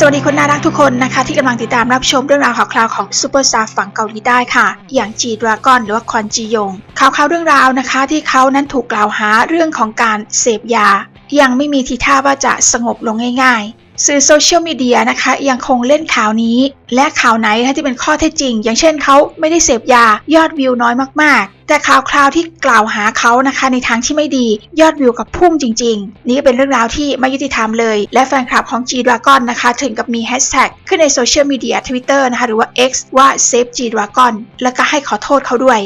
สวัสดีคนน่ารักทุกคนนะคะ ที่กำลังติดตามรับชมเรื่องราวข่าวคราวของซูเปอร์สตาร์ฝั่งเกาหลีใต้ค่ะ อย่างจีดราก้อนหรือว่าคอนจียงข่าวคราวเรื่องราวนะคะ ที่เขานั้นถูกกล่าวหาเรื่องของการเสพยา ยังไม่มีทีท่าว่าจะสงบลงง่ายๆ สื่อโซเชียลมีเดียนะคะยังคงเล่นข่าวนี้ และข่าวไหนที่เป็นข้อเท็จจริง อย่างเช่นเขาไม่ได้เสพยายอดวิวน้อยมากๆ แต่ข่าวคราวที่กล่าวหาเขานะคะในทางที่ไม่ดียอดวิวกับพุ่งจริง ๆ นี่เป็นเรื่องราวที่ไม่ยุติธรรมเลย และแฟนคลับของ G Dragon นะคะถึงกับมีแฮชแท็กขึ้นในโซเชียลมีเดีย Twitter นะคะหรือว่า X ว่า Save G Dragon แล้วก็ให้ขอโทษเขาด้วย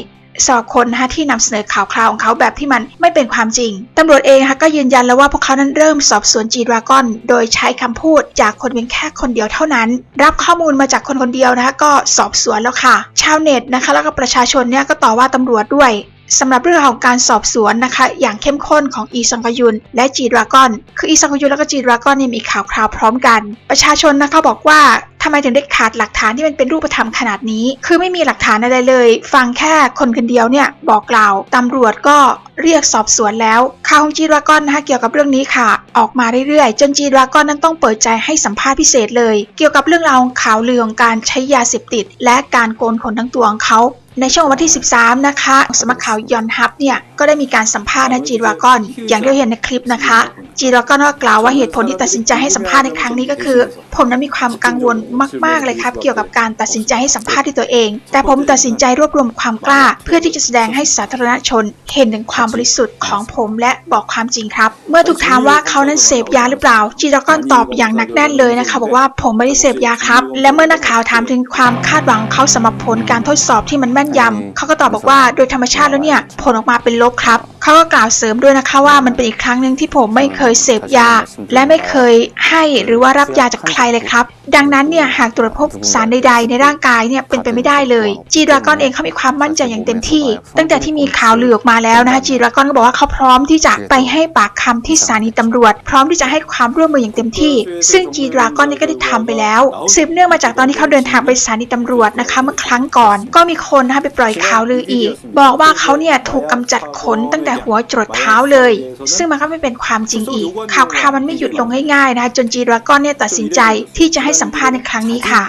สำหรับคนนะคะที่นำเสนอข่าวคราวของเขาแบบที่มันไม่เป็นความจริงตำรวจเองนะคะก็ยืนยันแล้วว่าพวกเขานั้นเริ่มสอบสวนจีดราก้อน โดยใช้คำพูดจากคนเพียงแค่คนเดียวเท่านั้น รับข้อมูลมาจากคนคนเดียวนะคะก็สอบสวนแล้วค่ะ ชาวเน็ตนะคะแล้วก็ประชาชนเนี่ยก็ต่อว่าตำรวจด้วยสำหรับเรื่องของการสอบสวนนะคะ อย่างเข้มข้นของอีซังกยุนและจีดราก้อน คืออีซังกยุนแล้วก็จีดราก้อนเนี่ยมีข่าวคราวพร้อมกัน ประชาชนนะคะบอกว่า ทำไมถึงได้ขาดหลักฐานที่มันเป็นรูปธรรมขนาดนี้ คือไม่มีหลักฐานอะไรเลย ฟังแค่คนคนเดียวเนี่ยบอกกล่าวตำรวจก็เรียกสอบสวนแล้วข่าวของจีดราก้อนนะคะเกี่ยวกับเรื่องนี้ค่ะ ออกมาเรื่อยๆ จนจีดราก้อนนั้นต้องเปิดใจให้สัมภาษณ์พิเศษเลย เกี่ยวกับเรื่องราวข่าวลือของการใช้ยาเสพติด และการโกนขนทั้งตัวของเขา ในช่วงวันที่ 13 นะคะสำนักข่าวยอนฮับเนี่ย ก็ได้มีการสัมภาษณ์นะจีดรากอน อย่างที่เราเห็นในคลิปนะคะ จีดรากอนก็กล่าวว่าเหตุผลที่ตัดสินใจให้สัมภาษณ์ในครั้งนี้ก็คือ ผมนั้นมีความกังวลมาก ๆ เลยครับ เกี่ยวกับการตัดสินใจให้สัมภาษณ์ด้วยตัวเอง แต่ผมตัดสินใจรวบรวมความกล้า เพื่อที่จะแสดงให้สาธารณชน เห็นถึงความบริสุทธิ์ของผมและบอกความจริงครับ เมื่อถูกถามว่าเขานั้นเสพยาหรือเปล่า จีดรากอนตอบอย่างหนักแน่นเลยนะคะ บอกว่าผมไม่ได้เสพยาครับ และเมื่อนักข่าวถามถึงความคาดหวังเขาสำหรับผลการทดสอบที่มันม่นยำเขาก็ตอบบอกว่าโดยธรรมชาติแล้วเนี่ย ผลออกมาเป็นลบครับเขาก็กล่าวเสริมด้วยนะคะว่ามันเป็นอีกครั้งหนึ่งที่ผมไม่เคยเสพยา และไม่เคยให้หรือว่ารับยาจากใครเลยครับ ดังนั้นเนี่ยหากตรวจพบสารใดๆในร่างกายเนี่ยเป็นไปไม่ได้เลยจีดราก้อนเองเขามีความมั่นใจอย่างเต็มที่ ตั้งแต่ที่มีข่าวลือออกมาแล้วนะคะจีดราก้อนก็บอกว่าเขาพร้อมที่จะไปให้ปากคำที่สถานีตำรวจ พร้อมที่จะให้ความร่วมมืออย่างเต็มที่ ซึ่งจีดราก้อนนี่ก็ได้ทำไปแล้ว สืบเนื่องมาจากตอนที่เขาเดินทางไปสถานีตำรวจนะคะเมื่อครั้งก่อน ก็มีคนนะคะไปปล่อยข่าวลืออีก บอกว่าเขาเนี่ยถูกกำจัดขนตั้งแต่หัวจรดเท้าเลย ซึ่งมันก็ไม่เป็นความจริงอีกข่าวคราวมันไม่หยุดลงง่ายๆนะคะจนจีดราก้อนเนี่ยตัดสินใจที่จะให้สัมภาษณ์ในครั้งนี้ค่ะ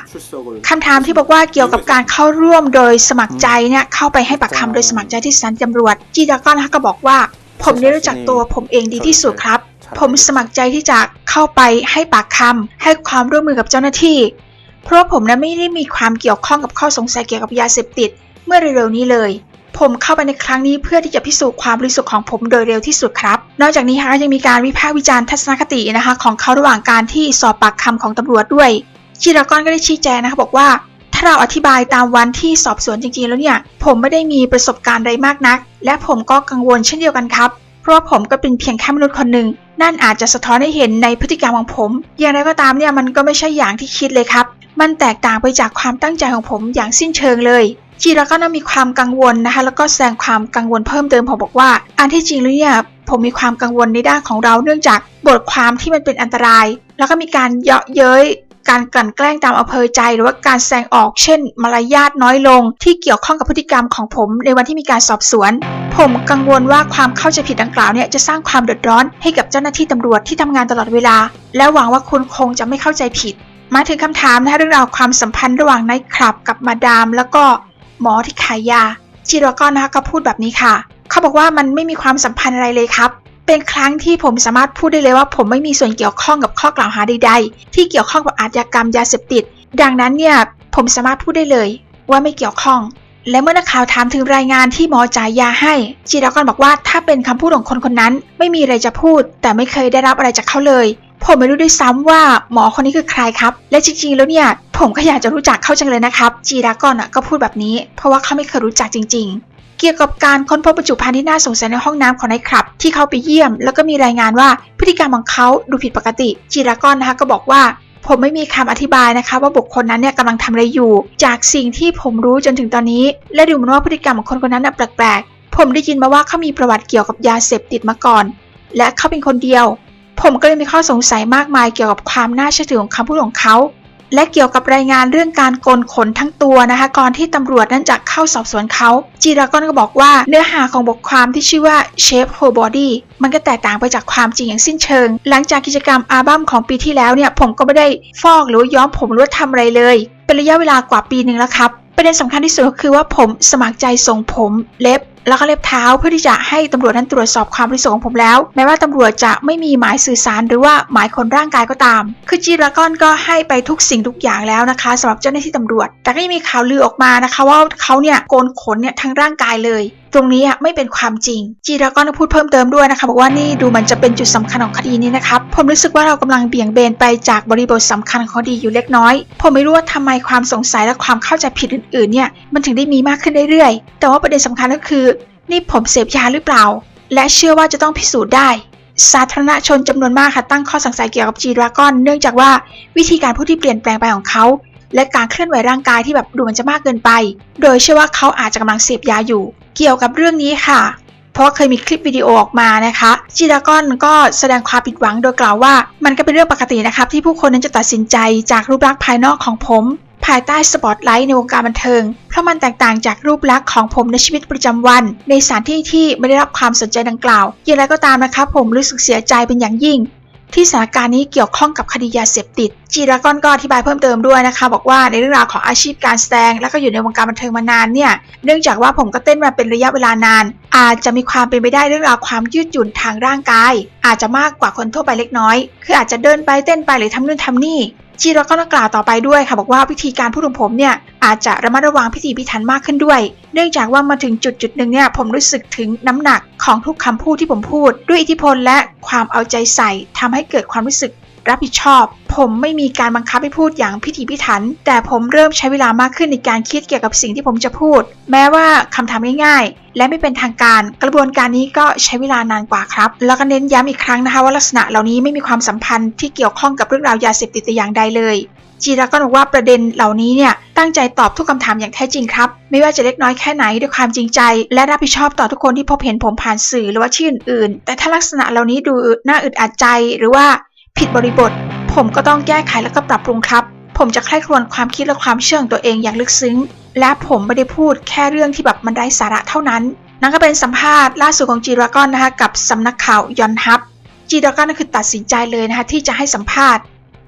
คำถามที่บอกว่าเกี่ยวกับการเข้าร่วมโดยสมัครใจเนี่ยเข้าไปให้ปากคำโดยสมัครใจที่สถานีตำรวจจีดราก้อนนะคะก็บอกว่า ผมได้รู้จักตัวผมเองดีที่สุดครับ ผมสมัครใจที่จะเข้าไปให้ปากคำให้ความร่วมมือกับเจ้าหน้าที่ เพราะว่าผมนั้นไม่ได้มีความเกี่ยวข้องกับข้อสงสัยเกี่ยวกับยาเสพติด เมื่อเร็วๆนี้เลย ผมเข้าไปในครั้งนี้เพื่อที่จะพิสูจน์ความบริสุทธิ์ของผมโดยเร็วที่สุดครับ นอกจากนี้ค่ะยังมีการวิพากษ์วิจารณ์ทัศนคตินะคะของเขาระหว่างการที่สอบปากคำของตำรวจด้วยชีรากอนก็ได้ชี้แจงนะคะบอกว่า ถ้าเราอธิบายตามวันที่สอบสวนจริงๆ แล้วเนี่ย ผมไม่ได้มีประสบการณ์ใดมากนัก และผมก็กังวลเช่นเดียวกันครับ เพราะผมก็เป็นเพียงแค่มนุษย์คนหนึ่งนั่นอาจจะสะท้อนให้เห็นในพฤติกรรมของผม อย่างไรก็ตามเนี่ยมันก็ไม่ใช่อย่างที่คิดเลยครับ มันแตกต่างไปจากความตั้งใจของผมอย่างสิ้นเชิงเลย จีราก็น่ามีความกังวลนะคะ แล้วก็แสดงความกังวลเพิ่มเติมผมบอกว่า อันที่จริงแล้วเนี่ยผมมีความกังวลในด้านของเราเนื่องจากบทความที่มันเป็นอันตราย แล้วก็มีการเยาะเย้ยการกลั่นแกล้งตามอำเภอใจ หรือว่าการแสดงออกเช่น มารยาทน้อยลง ที่เกี่ยวข้องกับพฤติกรรมของผมในวันที่มีการสอบสวน ผมกังวลว่าความเข้าใจผิดดังกล่าวเนี่ยจะสร้างความเดือดร้อนให้กับเจ้าหน้าที่ตำรวจที่ทำงานตลอดเวลา และหวังว่าคุณคงจะไม่เข้าใจผิด มาถึงคำถามนะคะเรื่องราวความสัมพันธ์ระหว่างนายคลับกับมาดาม แล้วก็ หมอที่ขายยาจิรากรนะคะก็พูดแบบนี้ค่ะ เขาบอกว่ามันไม่มีความสัมพันธ์อะไรเลยครับ เป็นครั้งที่ผมสามารถพูดได้เลยว่า ผมไม่มีส่วนเกี่ยวข้องกับข้อกล่าวหาใด ๆ ที่เกี่ยวข้องกับอาชญากรรมยาเสพติด ดังนั้นเนี่ยผมสามารถพูดได้เลย ว่าไม่เกี่ยวข้อง และเมื่อนักข่าวถามถึงรายงานที่หมอจ่ายยาให้จิรากรบอกว่าถ้าเป็นคำพูดของคนคนนั้น ไม่มีอะไรจะพูด แต่ไม่เคยได้รับอะไรจากเขาเลย ผมไม่รู้ด้วยซ้ำว่าหมอคนนี้คือใครครับ และจริงๆ แล้วเนี่ย ผมก็อยากจะรู้จักเขาจังเลยนะครับ จีรากอนก็พูดแบบนี้ เพราะว่าเขาไม่เคยรู้จักจริง ๆ เกี่ยวกับการค้นพบบรรจุภัณฑ์ที่น่าสงสัยในห้องน้ำของนายครับ ที่เขาไปเยี่ยม แล้วก็มีรายงานว่าพฤติกรรมของเขาดูผิดปกติ จีรากอนนะคะก็บอกว่าผมไม่มีคำอธิบายนะคะ ว่าบุคคลนั้นเนี่ยกำลังทำอะไรอยู่ จากสิ่งที่ผมรู้จนถึงตอนนี้ และดูเหมือนว่าพฤติกรรมของคนคนนั้นน่ะแปลกๆ ผมได้ยินมาว่าเขามีประวัติเกี่ยวกับยาเสพติดมาก่อน และเขาเป็นคนเดียว ผมก็เลยมีข้อสงสัยมากมายเกี่ยวกับความน่าเชื่อถือของคำพูดของเขา และเกี่ยวกับรายงานเรื่องการโกนขนทั้งตัวนะคะ ก่อนที่ตำรวจนั้นจะเข้าสอบสวนเขา จีรากอนก็บอกว่าเนื้อหาของบทความที่ชื่อว่า Shape Whole Body มันก็แตกต่างไปจากความจริงอย่างสิ้นเชิง หลังจากกิจกรรมอัลบั้มของปีที่แล้วเนี่ย ผมก็ไม่ได้ฟอกหรือย้อมผมหรือทำอะไรเลย เป็นระยะเวลากว่าปีหนึ่งแล้วครับประเด็นสำคัญที่สุดก็คือว่าผมสมัครใจส่งผมเล็บ แล้วก็เล็บเท้าเพื่อที่จะให้ตำรวจนั้นตรวจสอบความบริสุทธิ์ของผมแล้ว แม้ว่าตำรวจจะไม่มีหมายสื่อสารหรือว่าหมายคนร่างกายก็ตาม คือจีรากอนก็ให้ไปทุกสิ่งทุกอย่างแล้วนะคะสำหรับเจ้าหน้าที่ตำรวจ แต่ก็ยังมีข่าวลือออกมานะคะว่าเขาเนี่ยโกนขนเนี่ยทั้งร่างกายเลย ตรงนี้อะไม่เป็นความจริง จีรากอนก็พูดเพิ่มเติมด้วยนะคะบอกว่านี่ดูเหมันจะเป็นจุดสำคัญของคดีนี้นะครับผมรู้สึกว่าเรากำลังเบี่ยงเบนไปจากบริบทสำคัญของคดีอยู่เล็กน้อย ผมไม่รู้ว่าทำไมความสงสัยและความเข้าใจผิดอื่นๆเนี่ยมันถึงได้มีมากขึ้นเรื่อยๆแต่ว่าประเด็นสำคัญก็คือ นี่ผมเสพยาหรือเปล่า และเชื่อว่าจะต้องพิสูจน์ได้ สาธารณชนจำนวนมากค่ะตั้งข้อสงสัยเกี่ยวกับจีดราก้อน เนื่องจากว่าวิธีการพูดที่เปลี่ยนแปลงไปของเขา และการเคลื่อนไหวร่างกายที่แบบดูมันจะมากเกินไป โดยเชื่อว่าเขาอาจจะกำลังเสพยาอยู่ เกี่ยวกับเรื่องนี้ค่ะ เพราะเคยมีคลิปวิดีโอออกมานะคะ จีดากอนก็แสดงความผิดหวังโดยกล่าวว่า มันก็เป็นเรื่องปกตินะครับที่ผู้คนนั้นจะตัดสินใจจากรูปลักษณ์ภายนอกของผม ภายใต้สปอตไลท์ในวงการบันเทิง เพราะมันแตกต่างจากรูปลักษณ์ของผมในชีวิตประจำวัน ในสถานที่ที่ไม่ได้รับความสนใจดังกล่าว อย่างไรก็ตามนะคะผมรู้สึกเสียใจเป็นอย่างยิ่ง ที่สถานการณ์นี้เกี่ยวข้องกับคดียาเสพติด จีรากอนก็อธิบายเพิ่มเติมด้วยนะคะ บอกว่าในเรื่องราวของอาชีพการแสดง แล้วก็อยู่ในวงการบันเทิงมานานเนี่ยเนื่องจากว่าผมก็เต้นมาเป็นระยะเวลานาน อาจจะมีความเป็นไปได้เรื่องราวความยืดหยุ่นทางร่างกาย อาจจะมากกว่าคนทั่วไปเล็กน้อย คืออาจจะเดินไปเต้นไปหรือทำนู่นทำนี่จีรากอนก็กล่าวต่อไปด้วยค่ะบอกว่าวิธีการพูดของผมเนี่ยอาจจะระมัดระวังพิธีพิถันมากขึ้นด้วย เนื่องจากว่ามาถึงจุดจุดหนึ่งเนี่ยผมรู้สึกถึงน้ำหนักของทุกคำพูดที่ผมพูด ด้วยอิทธิพลและความเอาใจใส่ทำให้เกิดความรู้สึก รับผิดชอบ ผมไม่มีการบังคับให้พูดอย่างพิถีพิถัน แต่ผมเริ่มใช้เวลามากขึ้นในการคิดเกี่ยวกับสิ่งที่ผมจะพูด แม้ว่าคำถามง่ายๆ และไม่เป็นทางการ กระบวนการนี้ก็ใช้เวลานานกว่าครับ แล้วก็เน้นย้ำอีกครั้งนะคะว่าลักษณะเหล่านี้ไม่มีความสัมพันธ์ที่เกี่ยวข้องกับเรื่องราวยาเสพติดแต่อย่างใดเลยจีราก็บอกว่าประเด็นเหล่านี้เนี่ยตั้งใจตอบทุกคำถามอย่างแท้จริงครับ ไม่ว่าจะเล็กน้อยแค่ไหนด้วยความจริงใจ และรับผิดชอบต่อทุกคนที่พบเห็นผมผ่านสื่อหรือว่าที่ออื่นๆแต่ถ้าลักษณะเหล่านี้ดูน่าอึดอัดใจ หรือว่า ผิดบริบท ผมก็ต้องแก้ไขและก็ปรับปรุงครับ ผมจะใคร่ครวญความคิดและความเชื่อของตัวเองอย่างลึกซึ้ง และผมไม่ได้พูดแค่เรื่องที่แบบมันได้สาระเท่านั้น นั่นก็เป็นสัมภาษณ์ล่าสุดของจีรากอนนะคะกับสำนักข่าวยอนฮับจีรากอนนั่นคือตัดสินใจเลยนะคะที่จะให้สัมภาษณ์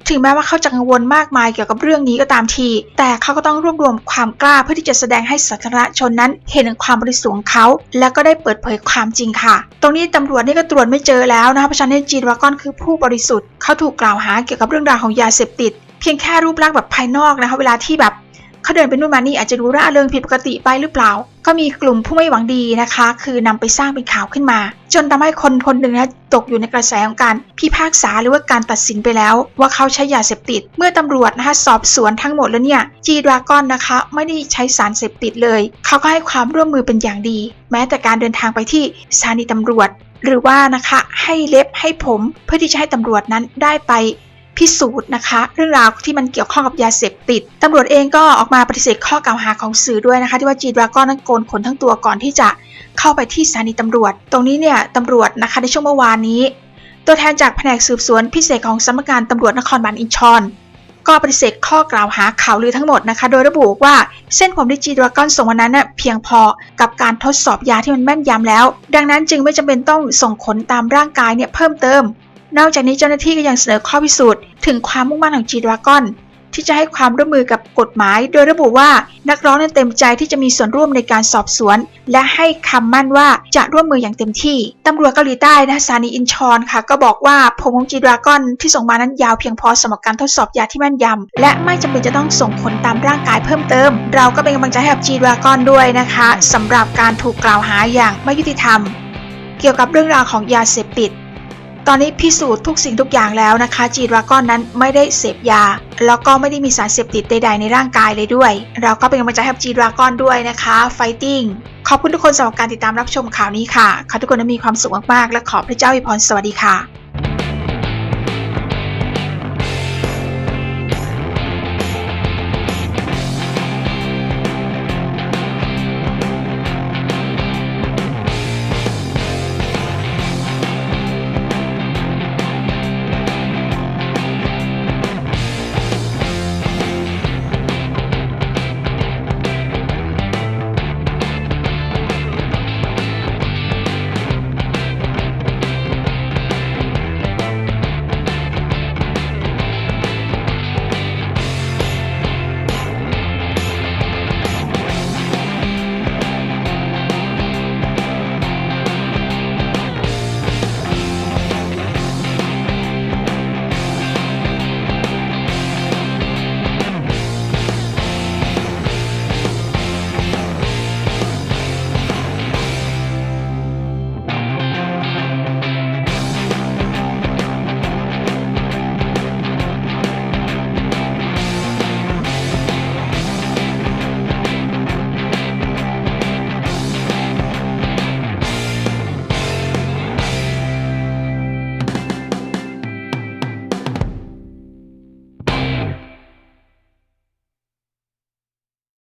ถึงแม้ว่าเขาจะกังวลมากมายเกี่ยวกับเรื่องนี้ก็ตามที แต่เขาก็ต้องรวบรวมความกล้าเพื่อที่จะแสดงให้สาธารณชนนั้น เห็นถึงความบริสุทธิ์ของเขา แล้วก็ได้เปิดเผยความจริงค่ะ ตรงนี้ตำรวจนี่ก็ตรวจไม่เจอแล้วนะคะเพราะฉะนั้นจีนวากอนคือผู้บริสุทธิ์เขาถูกกล่าวหาเกี่ยวกับเรื่องราวของยาเสพติด เพียงแค่รูปลักษณ์แบบภายนอกนะคะเวลาที่แบบ เขาเดินไปนู่นมานี่อาจจะดูร่าเริงผิดปกติไปหรือเปล่า ก็มีกลุ่มผู้ไม่หวังดีนะคะ คือนำไปสร้างเป็นข่าวขึ้นมา จนทำให้คนคนหนึ่งนะตกอยู่ในกระแสของการพิพากษาหรือว่าการตัดสินไปแล้ว ว่าเขาใช้ยาเสพติด เมื่อตำรวจนะคะสอบสวนทั้งหมดแล้วเนี่ยจีดรากอนนะคะ ไม่ได้ใช้สารเสพติดเลย เขาก็ให้ความร่วมมือเป็นอย่างดี แม้แต่การเดินทางไปที่สถานีตำรวจหรือว่านะคะให้เล็บให้ผมเพื่อที่จะให้ตำรวจนั้นได้ไป พิสูจน์นะคะ เรื่องราวที่มันเกี่ยวข้องกับยาเสพติดตำรวจเองก็ออกมาปฏิเสธข้อกล่าวหาของสื่อด้วยนะคะ ที่ว่าจีดราก้อนนั้นโกนขนทั้งตัวก่อนที่จะเข้าไปที่สถานีตำรวจ ตรงนี้เนี่ยตำรวจนะคะในช่วงเมื่อวานนี้ ตัวแทนจากแผนกสืบสวนพิเศษของสำนักงานตำรวจนครบาลอินชอนก็ปฏิเสธข้อกล่าวหาข่าวลือทั้งหมดนะคะ โดยระบุว่าเส้นผมที่จีดราก้อนส่งวันนั้นน่ะเพียงพอกับการทดสอบยาที่มันแม่นยำแล้ว ดังนั้นจึงไม่จำเป็นต้องส่งขนตามร่างกายเนี่ยเพิ่มเติม นอกจากนี้เจ้าหน้าที่ก็ยังเสนอข้อพิสูจน์ถึงความมุ่งมั่นของจีดราก้อนที่จะให้ความร่วมมือกับกฎหมาย โดยระบุว่านักร้องนั้นเต็มใจที่จะมีส่วนร่วมในการสอบสวน และให้คำมั่นว่าจะร่วมมืออย่างเต็มที่ตำรวจเกาหลีใต้นะสานีอินชอนค่ะ ก็บอกว่าผมของจีดราก้อนที่ส่งมานั้นยาวเพียงพอสำหรับการทดสอบยาที่แม่นยำและไม่จำเป็นจะต้องส่งผลตามร่างกายเพิ่มเติม เราก็เป็นกำลังใจให้กับจีดราก้อนด้วยนะคะสำหรับการถูกกล่าวหาอย่างไม่ยุติธรรม เกี่ยวกับเรื่องราวของยาเสพติด ตอนนี้พิสูจน์ทุกสิ่งทุกอย่างแล้วนะคะจีดราก้อนนั้นไม่ได้เสพยา แล้วก็ไม่ได้มีสารเสพติดใดๆในร่างกายเลยด้วย เราก็เป็นกำลังใจให้กับจีดราก้อนด้วยนะคะไฟติ้งขอบคุณทุกคนสำหรับการติดตามรับชมข่าวนี้ค่ะขอทุกคนนั้นมีความสุขมากๆ และขอพระเจ้าอวยพรสวัสดีค่ะ